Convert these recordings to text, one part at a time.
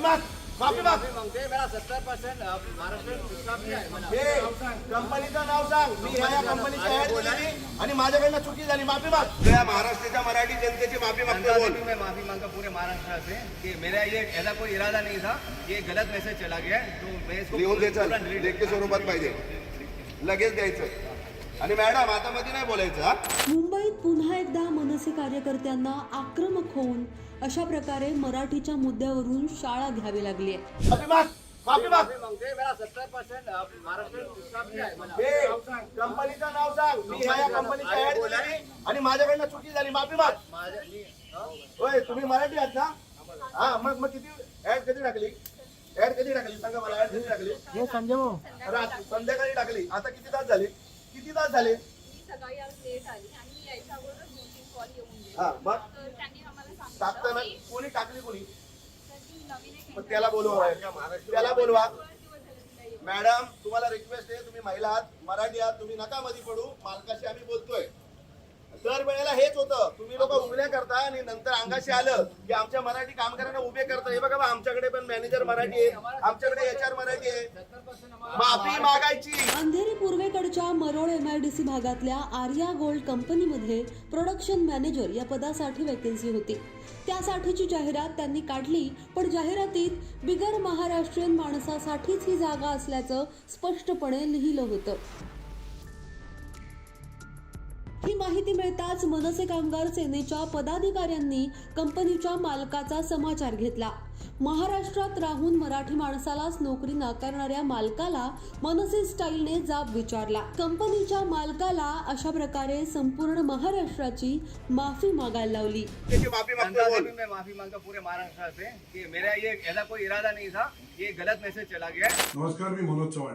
माफी माग माफी माग. मागते मेरा सत्तर परसेंट महाराष्ट्र मला. कंपनीचं नाव सांग. मी ह्या या कंपनीची ऍड आणि माझ्याकडनं चुकी झाली. माफी माग. या महाराष्ट्राच्या मराठी जनतेची माफी मागतो बोल. मैं माफी मांगता पूरे महाराष्ट्र से कि मेरा ये ऐसा कोई इरादा नहीं था ये गलत मैसेज चला गया है तो मैं इसको लिहून दे पूरा लेखी स्वरूपात पाहिजे. लगेच द्यायचं. आणि मॅडम आता मध्ये नाही बोलायचं हा? मुंबईत पुन्हा एकदा मनसे कार्यकर्त्यांना आक्रमक होऊन अशा प्रकारे मराठीच्या मुद्द्यावरून शाळा घ्यावी लागली आहे. माफी माग माफी माग. हे कंपनीचं नाव सांग. मी ह्या या कंपनीची ऍड दिलेली आणि माझ्याकडनं चुकी झाली. माफी माग? होय तुम्ही मराठी आहात ना? हा मग मग किती ऍड कधी टाकली? ऍड कधी टाकली? सांगा मला ऍड कधी टाकली? हे संजय भाऊ. रात संध्याकाळी टाकली. आता किती तास झाले? किती तास झाले? मी सकाळी आज लेट आली आणि मी यायच्या अगोदर दोन तीन कॉल येऊन गेले. हा मग? तर त्यांनी आम्हाला टाकताना सांगितलं की कोणी टाकली कोणी? तर ती नवीन एक मग त्याला बोलवा. त्याला बोलवा. मॅडम तुम्हाला रिक्वेस्ट आहे तुम्ही महिला आहात मराठी आहात तुम्ही नका मध्ये पडू. मालकाशी आम्ही बोलतोय. दर वेळेला हेच होतं. तुम्ही लोक उघड्या करता आणि नंतर अंगाशी आलं की आमच्या मराठी कामगारांना उभे करता हे बघा बा, आमच्याकडे पण मॅनेजर मराठी आहे. आमच्याकडे एच आर मराठी आहे. माफी मागायची. अंधेरी पूर्वेकडच्या मरोळ एमआयडीसी भागातल्या आर्या गोल्ड कंपनीमध्ये प्रोडक्शन मॅनेजर या पदासाठी वॅकन्सी होती. त्यासाठीची जाहिरात त्यांनी काढली पण जाहिरातीत बिगर महाराष्ट्रीयन माणसासाठीच ही जागा असल्याचं स्पष्टपणे लिहिलं होतं. माहिती मिळताच मनसे कामगार सेनेच्या पदाधिकाऱ्यांनी कंपनीच्या मालकाचा समाचार घेतला. महाराष्ट्रात राहून मराठी माणसालाच नोकरी नाकारणाऱ्या मालकाला मनसे स्टाईलने जाब विचारला. कंपनीच्या मालकाला अशा प्रकारे संपूर्ण महाराष्ट्राची माफी मागायला लावली. माफी मैं माफी मांगता पूरे महाराष्ट्र से कि मेरा ये ऐसा कोई इरादा नहीं था. ये गलत मैसेज चला गया. नमस्कार मी मनोज चव्हाण.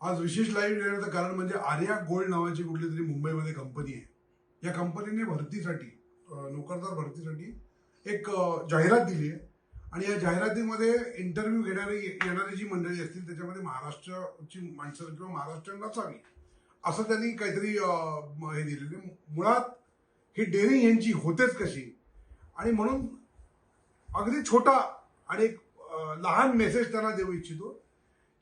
आज विशेष लाईव्ह येण्याचं कारण म्हणजे आर्या गोल्ड नावाची कुठली तरी मुंबईमध्ये कंपनी आहे. या कंपनीने भरतीसाठी नोकरदार भरतीसाठी एक जाहिरात दिली आहे. आणि या जाहिरातीमध्ये इंटरव्ह्यू घेणारी येणारी जी मंडळी असतील त्याच्यामध्ये महाराष्ट्राची माणसं किंवा महाराष्ट्रीयन नसावी असं त्यांनी काहीतरी म- हे दिलेले मुळात ही डेअरिंग यांची होतेच कशी? आणि म्हणून अगदी छोटा आणि एक लहान मेसेज त्यांना देऊ इच्छितो.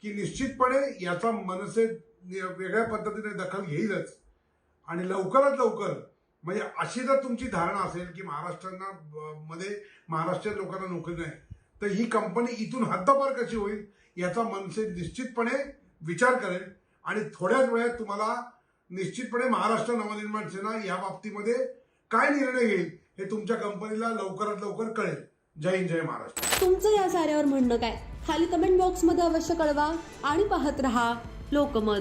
की निश्चितपणे याचा मनसे वेगळ्या पद्धतीने दखल घेईलच. आणि लवकरात लवकर म्हणजे अशी जर तुमची धारणा असेल की महाराष्ट्रांना मध्ये महाराष्ट्रीयन लोकांना नोकरी नाही तर ही कंपनी इथून हद्दपार कशी होईल याचा मनसे निश्चितपणे विचार करेल. आणि थोड्याच वेळात तुम्हाला निश्चितपणे महाराष्ट्र नवनिर्माण सेना या बाबतीमध्ये काय निर्णय घेईल हे तुमच्या कंपनीला लवकरात लवकर कळेल. जय जय महाराष्ट्र. तुमचं या साऱ्यावर म्हणणं काय? खाली कमेंट बॉक्समध्ये अवश्य कळवा आणि पाहत रहा लोकमत.